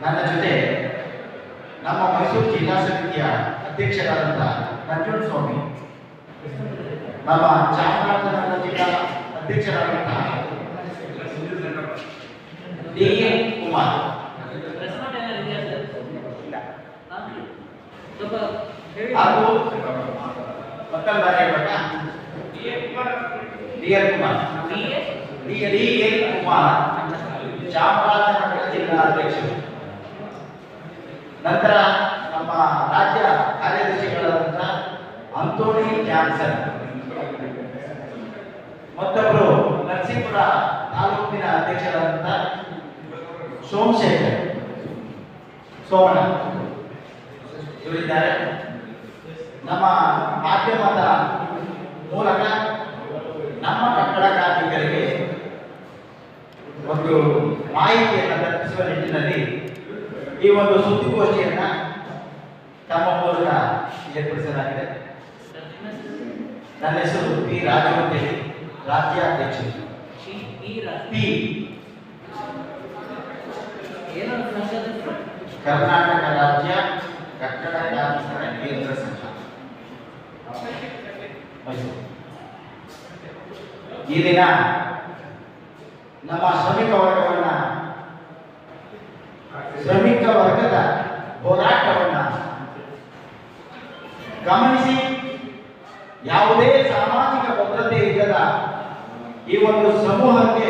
ನನ್ನ ಜೊತೆ ನಮ್ಮ ಮೈಸೂರು ಜಿಲ್ಲಾ ಸಮಿತಿಯ ಅಧ್ಯಕ್ಷರಾದಂಥ ನಂಜುಂಡ ಸ್ವಾಮಿ ನಮ್ಮ ಚಾಮರಾಜನಗರ ಜಿಲ್ಲಾ ಅಧ್ಯಕ್ಷರಾದಂಥ ಡಿ ಎನ್ ಕುಮಾರ್ ರೆಸ್ಪಾಂಡ್ ಏನಾದ್ರು ಇದೆಯಾ ಸರ್ ಇಲ್ಲ ಹಾ? ಸ್ವಲ್ಪ ಹೇಳಿ ಹಾಗೂ ಮಕ್ಕಳ ಹೇಳ್ಬೇಕಾ D N Kumar B A D D N Kumar Chamarajanagar ಜಿಲ್ಲಾ ಅಧ್ಯಕ್ಷರು ನಂತರ ನಮ್ಮ ರಾಜ್ಯ ಕಾರ್ಯದರ್ಶಿಗಳಾದಂಥ ಅಂತೋಣಿ ಜಾನ್ಸನ್. ಮತ್ತೊಬ್ಬರು ನರಸೀಪುರ ತಾಲೂಕಿನ ಅಧ್ಯಕ್ಷರಾದಂಥ ಸೋಮಶೇಖರ್. ಸೋಮಣ್ಣ. ಇವರಿದ್ದಾರೆ. ನಮ್ಮ ಮಾಧ್ಯಮದ ಮೂಲಕ ನಮ್ಮ ಕಟ್ಟಡ ಕಾರ್ಮಿಕರಿಗೆ ಒಂದು ಮಾಹಿತಿಯನ್ನು ತಲುಪಿಸುವ ನಿಟ್ಟಿನಲ್ಲಿ ಈ ಒಂದು ಸುದ್ದಿಗೋಷ್ಠಿಯನ್ನ ತಮ್ಮ ಮೂಲಕ ಏರ್ಪಡಿಸಲಾಗಿದೆ? ನನ್ನ ಹೆಸರು ಪಿ ರಾಜು ಅಂತೇಳಿ ರಾಜ್ಯಾಧ್ಯಕ್ಷರು ಈ ರಾಜ್ಯ ಪಿ? ಕರ್ನಾಟಕ ರಾಜ್ಯ ಕಟ್ಟಡ ಕಾರ್ಮಿಕರ ಕೇಂದ್ರ ಸಂಘ ಈ ದಿನ ನಮ್ಮ ಶ್ರಮಿಕ ವರ್ಗವನ್ನ ಶ್ರಮಿಕ ವರ್ಗದ ಹೋರಾಟವನ್ನು ಗಮನಿಸಿ, ಯಾವುದೇ ಸಾಮಾಜಿಕ ಭದ್ರತೆ ಇಲ್ಲದ ಈ ಒಂದು ಸಮೂಹಕ್ಕೆ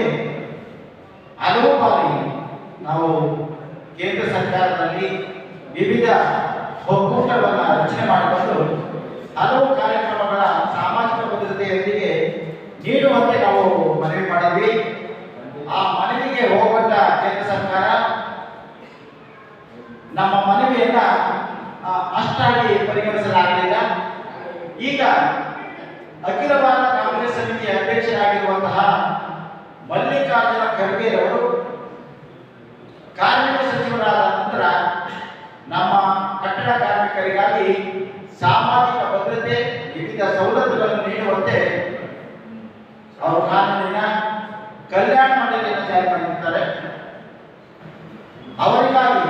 ಹಲವು ಬಾರಿ ನಾವು ಕೇಂದ್ರ ಸರ್ಕಾರದಲ್ಲಿ ವಿವಿಧ ಒಕ್ಕೂಟವನ್ನು ರಚನೆ ಮಾಡಿಕೊಂಡು ಹಲವು ಕಾರ್ಯಕ್ರಮಗಳ ಸಾಮಾಜಿಕ ಭದ್ರತೆಯೊಂದಿಗೆ ನೀಡುವಂತೆ ನಾವು ಮನವಿ ಮಾಡಿದ್ವಿ ಆ ಮನವಿಗೆ ಹೋಗಬಟ್ಟ ಕೇಂದ್ರ ಸರ್ಕಾರ ನಮ್ಮ ಮನವಿಯನ್ನ ಆ, ಅಷ್ಟಾಗಿ ಪರಿಗಣಿಸಲಾಗಲಿಲ್ಲ ಈಗ ಅಖಿಲ ಭಾರತ ಕಾಂಗ್ರೆಸ್ ಸಮಿತಿಯ ಅಧ್ಯಕ್ಷರಾಗಿರುವಂತಹ ಮಲ್ಲಿಕಾರ್ಜುನ ಖರ್ಗೆರವರು ಕಾರ್ಮಿಕ ಸಚಿವರಾದ ನಂತರ ನಮ್ಮ ಕಟ್ಟಡ ಕಾರ್ಮಿಕರಿಗಾಗಿ ಸಾಮಾಜಿಕ ಭದ್ರತೆ, ವಿವಿಧ ಸವಲತ್ತುಗಳನ್ನು ನೀಡುವಂತೆ ಅವರು ಕಾನೂನಿನ ಕಲ್ಯಾಣ ಮಂಡಳಿಯನ್ನು ಜಾರಿ ಮಾಡಿರ್ತಾರೆ ಅವರಿಗಾಗಿ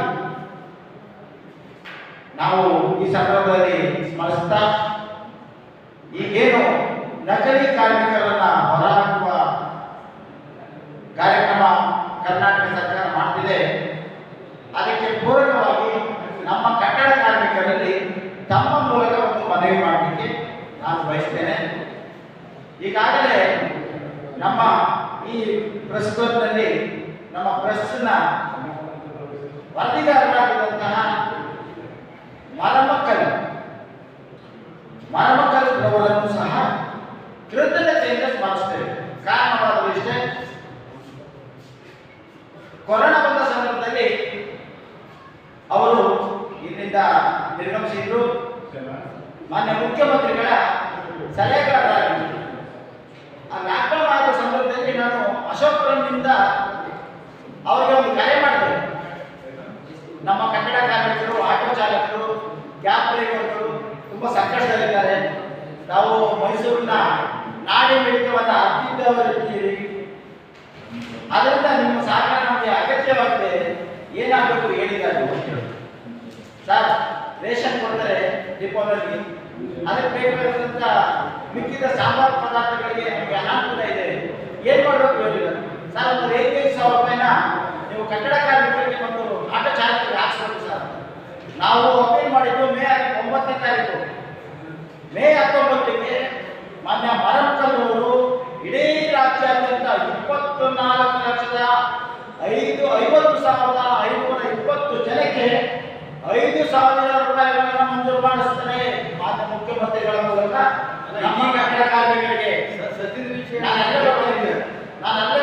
ನಾವು ಈ ಸಂದರ್ಭದಲ್ಲಿ ಸ್ಮರಿಸ್ತಾ, ಈಗೇನು ನಕಲಿ ಕಾರ್ಮಿಕರನ್ನ ಹೊರಹಾಕುವ ಕಾರ್ಯಕ್ರಮ ಕರ್ನಾಟಕ ಸರ್ಕಾರ ಮಾಡ್ತಿದೆ ಅದಕ್ಕೆ ಪೂರಕವಾಗಿ ನಮ್ಮ ಕಟ್ಟಡ ಕಾರ್ಮಿಕರಲ್ಲಿ ತಮ್ಮ ಮೂಲಕ ಒಂದು ಮನವಿ ಮಾಡಲಿಕ್ಕೆ ನಾನು ಬಯಸ್ತೇನೆ ಈಗಾಗಲೇ ನಮ್ಮ ಈ ಪ್ರಸ್ತುತದಲ್ಲಿ ನಮ್ಮ ಪ್ರೆಸ್ನ ವರದಿಗಾರರಾಗಿರುವಂತಹ ಮರಮಕ್ಕಳು ಅವರನ್ನು ಸಹ ಕೃತಜ್ಞತೆಯಿಂದ ಸ್ಮರಿಸ್ತೇವೆ. ಕಾರಣವಾದರೂ ಇಷ್ಟೇ. ಕೊರೋನಾ ಬಂದ ಸಂದರ್ಭದಲ್ಲಿ ಅವರು ಇಲ್ಲಿಂದ ನಿರ್ಗಮಿಸಿದ್ರು. ಮಾನ್ಯ ಮುಖ್ಯಮಂತ್ರಿಗಳ ಸಲಹೆಗಾರರಾಗಿದ್ದರು ಆ ಲಾಕ್ಡೌನ್ ಆದ ಸಂದರ್ಭದಲ್ಲಿ ನಾನು ಅಶೋಕ್ಪುರಂನಿಂದ ಅವರಿಗೆ ಒಂದು ಕರೆ ಮಾಡಿದೆ ನಮ್ಮ ಕನ್ನಡ ಕಾರ್ಮಿಕರು, ಆಟೋ ಚಾಲಕರು, ಕ್ಯಾಬ್ ಡ್ರೈವರ್ಗಳು ತುಂಬ ಸಂಕಷ್ಟದಲ್ಲಿದ್ದಾರೆ. ನಾವು ಮೈಸೂರಿನ ನಾಡಿ ಮಿಡಿತವನ್ನು ಅತ್ತಿದ್ದವರಿದ್ದೀರಿ ಅದರಿಂದ ನಿಮ್ಮ ಸಹಕಾರ ನಮಗೆ ಅಗತ್ಯವಾಗಿದೆ. ಏನಾಗಬೇಕು ಹೇಳಿದ್ದಾರೆ ಸರ್, ರೇಷನ್ ಕೊಡ್ತಾರೆ ದೀಪಾವಳಿ ಅದಕ್ಕೆ ಬೇಕಾದಂತ ಮಿಕ್ಕಿದ ಸಾಂಬಾರು ಪದಾರ್ಥಗಳಿಗೆ ನಮಗೆ ಅನಾನುಕೂಲ ಇದೆ. ಏನ್ ಮಾಡಬೇಕು ಹೇಳಿದ್ದಾರೆ ಸರ್ ಒಂದು ಏನ್ ಸಾವಿರ ರೂಪಾಯಿನ ನೀವು ಕಟ್ಟಡ ಕಾರ್ಮಿಕರಿಗೆ ಒಂದು ಆಟೋ ಚಾಲಕರಿಗೆ ಹಾಕ್ಸ್ಬೇಕು ಸರ್. ನಾವು ಅಪೀಲ್ ಮಾಡಿದ್ದು ಮೇ ಒಂಬತ್ತನೇ ತಾರೀಕು. ಮೇ ಹತ್ತೊಂಬತ್ತಕ್ಕೆ ಮಾನ್ಯ ಮರಮಕಲ್ಲೂರು ಇಡೀ ರಾಜ್ಯಾದ್ಯಂತ ಇಪ್ಪತ್ತು ನಾಲ್ಕು ಲಕ್ಷದ ಐದು ಐವತ್ತು ಸಾವಿರದ ಐನೂರ ಇಪ್ಪತ್ತು ಜನಕ್ಕೆ ಐದು ಸಾವಿರ ರೂಪಾಯಿಗಳನ್ನು ಮಂಜೂರು ಮಾಡಿಸ್ತಾರೆ ಮಾನ್ಯ ಮುಖ್ಯಮಂತ್ರಿಗಳ ಮೂಲಕ ನಮ್ಮ ಕಟ್ಟಡ ಕಾರ್ಮಿಕರಿಗೆ. ನಾನು ಅಲ್ಲೇ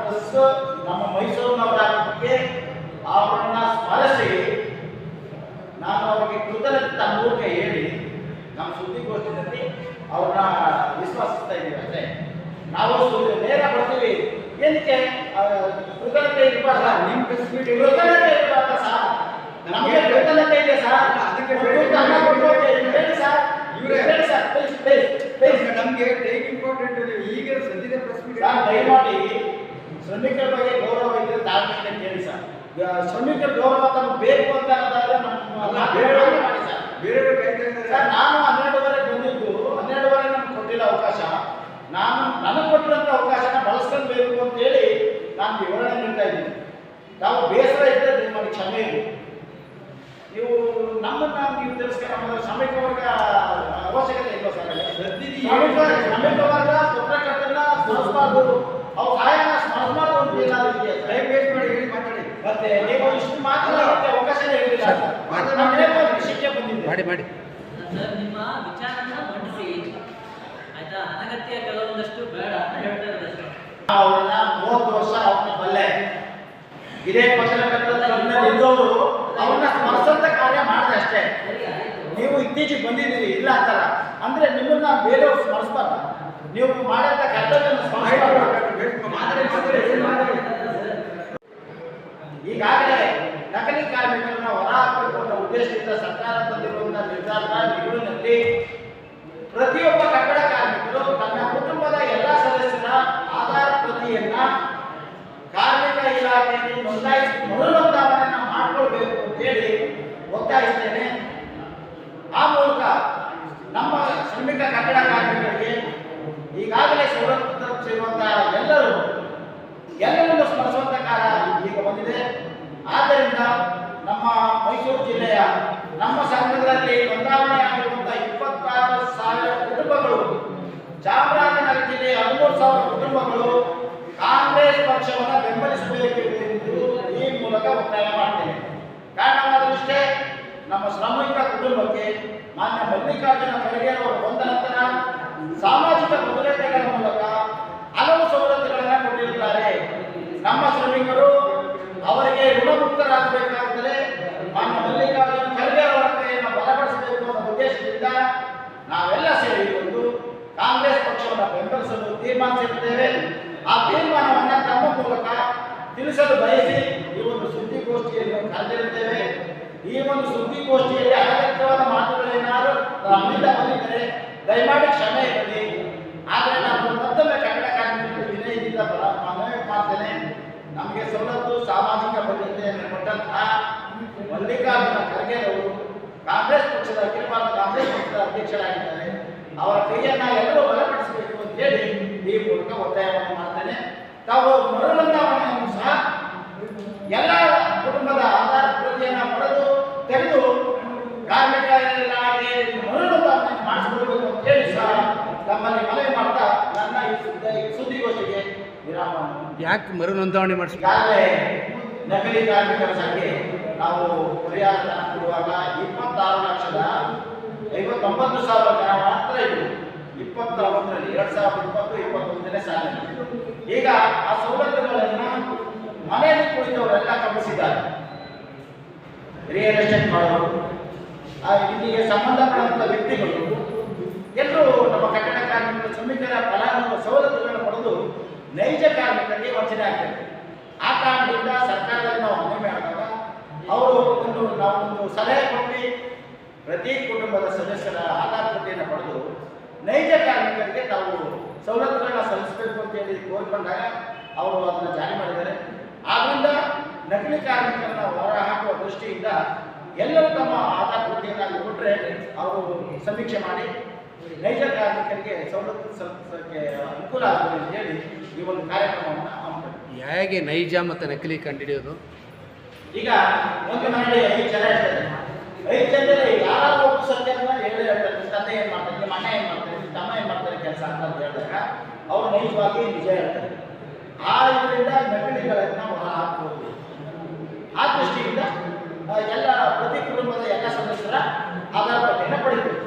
ಪ್ಲಸ್ ನಮ್ಮ ಮೈಸೂರಿನವರಾಗಿದ್ದಕ್ಕೆ ಅವರನ್ನ ಸ್ಮರಿಸಿ ನಾನು ಅವರಿಗೆ ಕೃತಜ್ಞತೆ ಮೂಲಕ ಹೇಳಿ ನಮ್ಮ ಸುದ್ದಿಗೋಷ್ಠಿಯಲ್ಲಿ ಅವ್ರನ್ನ ವಿಶ್ವಾಸಿಸ್ತಾ ಇದ್ದೀವಿ ಅಷ್ಟೇ. ನಾವು ನೇರ ಬರ್ತೀವಿ. ಏನಕ್ಕೆ? ಕೃತಜ್ಞತೆ ಇರಬಾರ್ದ? ನಿಮ್ press meet ಕೃತಜ್ಞತೆ ಇರಬಾರ್ದ ಸರ್? ನಮಗೆ ಕೃತಜ್ಞತೆ ಇದೆ ಸರ್. ಅದಕ್ಕೆ ಹೇಳಿ ಸರ್. ಇವರೇ? ಹೇಳಿ ಸರ್. ಪ್ಲೀಸ್ ಪ್ಲೀಸ್ ಪ್ಲೀಸ್ ನಮ್ಗೆ ಟೈಮ್ ಇಂಪಾರ್ಟೆಂಟ್ ಇದೆ. ಈಗ ಸದ್ಯದ ಪ್ರೆಸ್ ಮೀಟ್ ಸರ್ ದಯಮಾಡಿ ಶ್ರಮಿಕರ ಬಗ್ಗೆ ಗೌರವ ಇದ್ರೆ ತಾಳ್ಮೆಯಿಂದ ಕೇಳಿ ಸರ್. ಶ್ರಮಿಕರ ಗೌರವ ತಮಗೆ ಬೇಕು ಅಂತ ಅನ್ನೋದಾದ್ರೆ ನಮ್ಮ ಬೇರೆ ಮಾಡಿ ಸರ್. ಕಾಯ್ತಾ ಸರ್ ನಾನು ಹನ್ನೆರಡುವರೆಗೆ ಬಂದಿದ್ದು ಹನ್ನೆರಡುವರೆ ನಮ್ಗೆ ಕೊಟ್ಟಿಲ್ಲ ಅವಕಾಶ. ನಾನು ನನಗೆ ಕೊಟ್ಟಿರೋಂಥ ಅವಕಾಶನ ಬಳಸ್ಕೊಳ್ಬೇಕು ಅಂತೇಳಿ ನಾನು ವಿವರಣೆ ನೀಡ್ತಾ ಇದ್ದೀನಿ. ನಾವು ಬೇಸರ ಇದ್ದರೆ ನಿಮ್ಮಲ್ಲಿ ಕ್ಷಮೆ ಇದೆ. ನೀವು ನಮ್ಮನ್ನ ನೀವು ತಿರಸ್ಕಾರ ಶ್ರಮಿಕ ವರ್ಗ ಅವಶ್ಯಕತೆ ಇಲ್ಲ ಸರ್. ಶ್ರಮಿಕ ವರ್ಗ ಪತ್ರಕರ್ತರನ್ನ ಸ್ಮರಿಸಬಾರ್ದು ಅವ್ರ ಸಹಾಯನ ಸ್ಮರಿಸಬಾರ್ದು ಒಂದು ಏನಾದ್ರು ಟೈಮ್ ವೇಸ್ಟ್ ಮಾಡಿ ಹೇಳಿ ಮಾತಾಡಿ. ಮತ್ತೆ ನೀವು ಇಷ್ಟು ಮಾತನಾಡೋಕ್ಕೆ ಅವಕಾಶನೇ ಇರಲಿಲ್ಲ. ನಾನು ನೇರವಾಗಿ ವಿಷಯಕ್ಕೆ ಬಂದಿದೆ. ಮಾಡಿ ಮಾಡಿ. ಸರ್ ನಿಮ್ಮ ವಿಚಾರನ ಮಂಡಿಸಿ. ಆಯ್ತಾ? ಅನಗತ್ಯ ಕೆಲವೊಂದಷ್ಟು ಬೇಡ ಅಂತ ಹೇಳ್ತಾ ಅವ್ರನ್ನ ಮೂವತ್ತು ವರ್ಷ ಅವನ ಬಲ್ಲೆ. ಇದೇ ಪತ್ರಕರ್ತರ ಕ್ಲಬ್ನಲ್ಲಿ ಇದ್ದವರು ಅವನ್ನ ಸ್ಮರಿಸಂತ ಕಾರ್ಯ ಮಾಡಿದೆ ಅಷ್ಟೇ. ನೀವು ಇತ್ತೀಚೆಗೆ ಬಂದಿದ್ದೀರಿ ಇಲ್ಲ ಅಂತಲ್ಲ. ಅಂದ್ರೆ ನಿಮ್ಮನ್ನ ಬೇರೆಯವ್ರು ಸ್ಮರಿಸ್ತಾರ. ನೀವು ಮಾಡಿದ ಕರ್ತವ್ಯನ ಸ್ಮರಿಸ್ಬಾರ್ದು ಮಾತಾಡಿ ಮಾತಾಡಿ ಹೇಳಿ ಮಾತಾಡಿ ಈಗಾಗಲೇ ಕಾರ್ಮಿಕರನ್ನ ಹೊರಹಾಕಬೇಕು ಅನ್ನೋ ಉದ್ದೇಶದಿಂದ ಸರ್ಕಾರ ತಂದಿರುವಂತಹ ನಿರ್ಧಾರದ ನಿಲುವಿನಲ್ಲಿ ಪ್ರತಿಯೊಬ್ಬ ಕಟ್ಟಡ ಕಾರ್ಮಿಕರು ತನ್ನ ಕುಟುಂಬದ ಎಲ್ಲ ಸದಸ್ಯರ ಆಧಾರ್ ಪ್ರತಿಯನ್ನ ಕಾರ್ಮಿಕ ಇಲಾಖೆಯಲ್ಲಿ ನೋಂದಾಯಿಸಿ ಮರು ಮಾಡಿಕೊಳ್ಬೇಕು ಮಾಡಿಕೊಳ್ಬೇಕು ಅಂತೇಳಿ ಒತ್ತಾಯಿಸ್ತೇನೆ. ಆ ಮೂಲಕ ನಮ್ಮ ಶ್ರಮಿಕ ಕಟ್ಟಡ ಕಾರ್ಮಿಕರಿಗೆ ಈಗಾಗಲೇ ಸವಲತ್ತು ಎಲ್ಲರೂ ಎಲ್ಲರನ್ನು ಸ್ಮರಿಸುವಂತ ಕಾಲ ಈಗ ಬಂದಿದೆ. ಆದ್ದರಿಂದ ಜಿಲ್ಲೆಯ ನಮ್ಮ ಸಂಘದಲ್ಲಿ ನೋಂದಾವಣೆ ಆಗಿರುವಂತಹ ಇಪ್ಪತ್ತಾರು ಸಾವಿರ ಕುಟುಂಬಗಳು, ಚಾಮರಾಜನಗರ ಜಿಲ್ಲೆಯ ಹದಿಮೂರು ಸಾವಿರ ಕುಟುಂಬಗಳು ಕಾಂಗ್ರೆಸ್ ಪಕ್ಷವನ್ನು ಬೆಂಬಲಿಸಬೇಕು ಎಂದು ಈ ಮೂಲಕ ಒತ್ತಾಯ ಮಾಡ್ತೇನೆ. ಕಾರಣವಾದಷ್ಟೇ ನಮ್ಮ ಶ್ರಮಿಕ ಕುಟುಂಬಕ್ಕೆ ಮಾನ್ಯ ಮಲ್ಲಿಕಾರ್ಜುನ ಖರ್ಗೆ ಅವರು ಬಂದ ನಂತರ ಸಾಮಾಜಿಕ ಭದ್ರತೆಗಳ ಮೂಲಕ ಹಲವು ಸವಲತ್ತುಗಳನ್ನು ಕೊಟ್ಟಿರುತ್ತಾರೆ. ನಮ್ಮ ಶ್ರಮಿಕರು ಅವರಿಗೆ ಋಣಮುಕ್ತರಾಗಬೇಕಾಗುತ್ತದೆ. ಮಾನ್ಯ ಮಲ್ಲಿಕಾರ್ಜುನ ಖರ್ಗೆ ಅವರ ಕೈಯನ್ನು ಬಲಪಡಿಸಬೇಕು ಅನ್ನೋ ಉದ್ದೇಶದಿಂದ ನಾವೆಲ್ಲ ಸೇರಿ ಒಂದು ಕಾಂಗ್ರೆಸ್ ಪಕ್ಷವನ್ನು ಬೆಂಬಲಿಸಲು ತೀರ್ಮಾನಿಸಿರುತ್ತೇವೆ ಆ ತೀರ್ಮಾನವನ್ನು ತಮ್ಮ ಮೂಲಕ ತಿಳಿಸಲು ಬಯಸಿ ಈ ಒಂದು ಸುದ್ದಿಗೋಷ್ಠಿಯನ್ನು ಕರೆದಿರುತ್ತೇವೆ. ಈ ಒಂದು ಸುದ್ದಿಗೋಷ್ಠಿಯಲ್ಲಿ ಅನಗತ್ಯವಾದ ಮಾತುಗಳೇನಾದರೂ ನಮ್ಮಿಂದ ಬಂದಿದ್ದರೆ ದಯಮಾಡಿ ಕ್ಷಮೆ ಇರಲಿ. ಆದರೆ ನಾನು ಮತ್ತೊಮ್ಮೆ ಕನ್ನಡ ಕಾರ್ಮಿಕರಿಗೆ ವಿನಯದಿಂದ ಬರ- ಮನವಿ ಮಾಡ್ತೇನೆ ನಮಗೆ ಸವಲತ್ತು ಸಾಮಾಜಿಕ ಭದ್ರತೆಯನ್ನು ಕೊಟ್ಟಂತಹ ಮಲ್ಲಿಕಾರ್ಜುನ ಖರ್ಗೆ ಅವರು ಕಾಂಗ್ರೆಸ್ ಪಕ್ಷದ ಅಖಿಲ ಭಾರತ ಕಾಂಗ್ರೆಸ್ ಪಕ್ಷದ ಅಧ್ಯಕ್ಷರಾಗಿದ್ದಾರೆ. ಅವರ ಕೈಯನ್ನ ಎಲ್ಲರೂ ಬಲಪಡಿಸಬೇಕು ಅಂತ ಹೇಳಿ ಈ ಮೂಲಕ ಒತ್ತಾಯವನ್ನು ಮಾಡ್ತೇನೆ. ತಾವು ಮರುನೋಂದಾವಣೆಯನ್ನು ಸಹ ಎಲ್ಲ ಕುಟುಂಬದ ಆಧಾರ ಪ್ರತಿಯನ್ನ ಪಡೆದು ತೆಗೆದು ಕಾರ್ಮಿಕ ಮರುನೋಂದಾವಣೆ ಮಾಡಿಸಿಕೊಳ್ಬೇಕು ಅಂತ ಹೇಳಿ ಸಹ ತಮ್ಮಲ್ಲಿ ಮನವಿ ಮಾಡ್ತಾ ನನ್ನ ಈ ಸುದ್ದಿ ಈ ಸುದ್ದಿಗೋಷ್ಠಿಗೆ ವಿರಾಮ ಯಾಕೆ ಮರು ಮಾಡಿಸ್ಬೇಕು? ಈಗಾಗಲೇ ನಕಲಿ ಕಾರ್ಮಿಕರ ಸಂಖ್ಯೆ ನಾವು ಪರಿಹಾರ ಕೊಡುವಾಗ ಇಪ್ಪತ್ತಾರು ಲಕ್ಷದ ಐವತ್ತೊಂಬತ್ತು ಸಾವಿರ ಜನ ಮಾತ್ರ ಇದ್ರು. ಇಪ್ಪತ್ತೊಂಬತ್ತರಲ್ಲಿ, ಎರಡ್ ಸಾವಿರದ ಇಪ್ಪತ್ತು ಇಪ್ಪತ್ತೊಂದನೇ ಸಾಲ ಈಗ ಆ ಸೌಲಭ್ಯಗಳನ್ನ ಮನೆಯಲ್ಲಿ ಕುಳಿತವರೆಲ್ಲ ಗಮನಿಸಿದ್ದಾರೆ ರಿಯಲ್ ಎಸ್ಟೇಟ್ ಮಾಡೋರು ಇಲ್ಲಿಗೆ ಸಂಬಂಧಪಟ್ಟಂತ ವ್ಯಕ್ತಿಗಳು, ಎಲ್ಲರೂ ನಮ್ಮ ಕಟ್ಟಡ ಕಾರ್ಮಿಕರ ಶ್ರಮಿಕರ ಫಲಾನು ಸವಲತ್ತುಗಳನ್ನು ಪಡೆದು ನೈಜ ಕಾರ್ಮಿಕರಿಗೆ ವಂಚನೆ ಆಗ್ತದೆ ಆ ಕಾರಣದಿಂದ ಸರ್ಕಾರದಲ್ಲಿ ನಾವು ಮನವಿ ಮಾಡಿದಾಗ ಅವರು ನಾವು ಸಲಹೆ ಕೊಟ್ಟು ಪ್ರತಿ ಕುಟುಂಬದ ಸದಸ್ಯರ ಆಧಾರ ಪಟ್ಟಿಯನ್ನು ಪಡೆದು ನೈಜ ಕಾರ್ಮಿಕರಿಗೆ ತಾವು ಸವಲತ್ತುಗಳನ್ನ ಸಲ್ಲಿಸಬೇಕು ಅಂತ ಹೇಳಿ ಕೋರಿಕೊಂಡಾಗ ಅವರು ಅದನ್ನು ಜಾರಿ ಮಾಡಿದ್ದಾರೆ. ಆದ್ರಿಂದ ನಕಲಿ ಕಾರ್ಮಿಕರನ್ನ ಹೊರ ಹಾಕುವ ದೃಷ್ಟಿಯಿಂದ ಎಲ್ಲರೂ ತಮ್ಮ ಆಧಾರ ಪಟ್ಟಿಯನ್ನು ಅಲ್ಲಿ ಕೊಟ್ಟರೆ ಅವರು ಸಮೀಕ್ಷೆ ಮಾಡಿ ನೈಜ ಕಾರ್ಮಿಕರಿಗೆ ಸವಲತ್ತು ಸಲ್ಲಿಸೋಕ್ಕೆ ಅನುಕೂಲ ಆಗುತ್ತೆ ಅಂತ ಹೇಳಿ ಈ ಒಂದು ಕಾರ್ಯಕ್ರಮವನ್ನು ಹೇಗೆ ನೈಜ ಮತ್ತು ನಕಲಿ ಕಂಡುಹಿಡಿಯೋದು ಈಗ ಒಂದು ಮನೆಯಲ್ಲಿ ಐದು ಜನ ಇರ್ತಾರೆ. ಐದು ಜನರಲ್ಲಿ ಯಾರು ಒಬ್ಬ ಸತ್ಯ ಹೇಳಿ ಹೇಳ್ತಾರೆ ನಿಮ್ಮ ತಂದೆ ಏನು ಮಾಡ್ತಾರೆ? ನಿಮ್ಮ ಅಣ್ಣ ಏನು ಮಾಡ್ತಾರೆ? ನಿಮ್ಮ ತಮ್ಮ ಏನು ಮಾಡ್ತಾರೆ ಕೆಲಸ ಅಂತ ಹೇಳಿದಾಗ ಅವ್ರು ನೈಜವಾಗಿ ನಿಜ ಹೇಳ್ತಾರೆ. ಆ ಇದರಿಂದ ನಕಲಿಗಳನ್ನು ಹೊರ ಹಾಕ್ಬೋದು. ಆ ದೃಷ್ಟಿಯಿಂದ ಎಲ್ಲ ಪ್ರತಿ ಕುಟುಂಬದ ಎಲ್ಲ ಸದಸ್ಯರ ಆಧಾರ ಪಟ್ಟಿಯನ್ನು ಪಡಿತೀವಿ.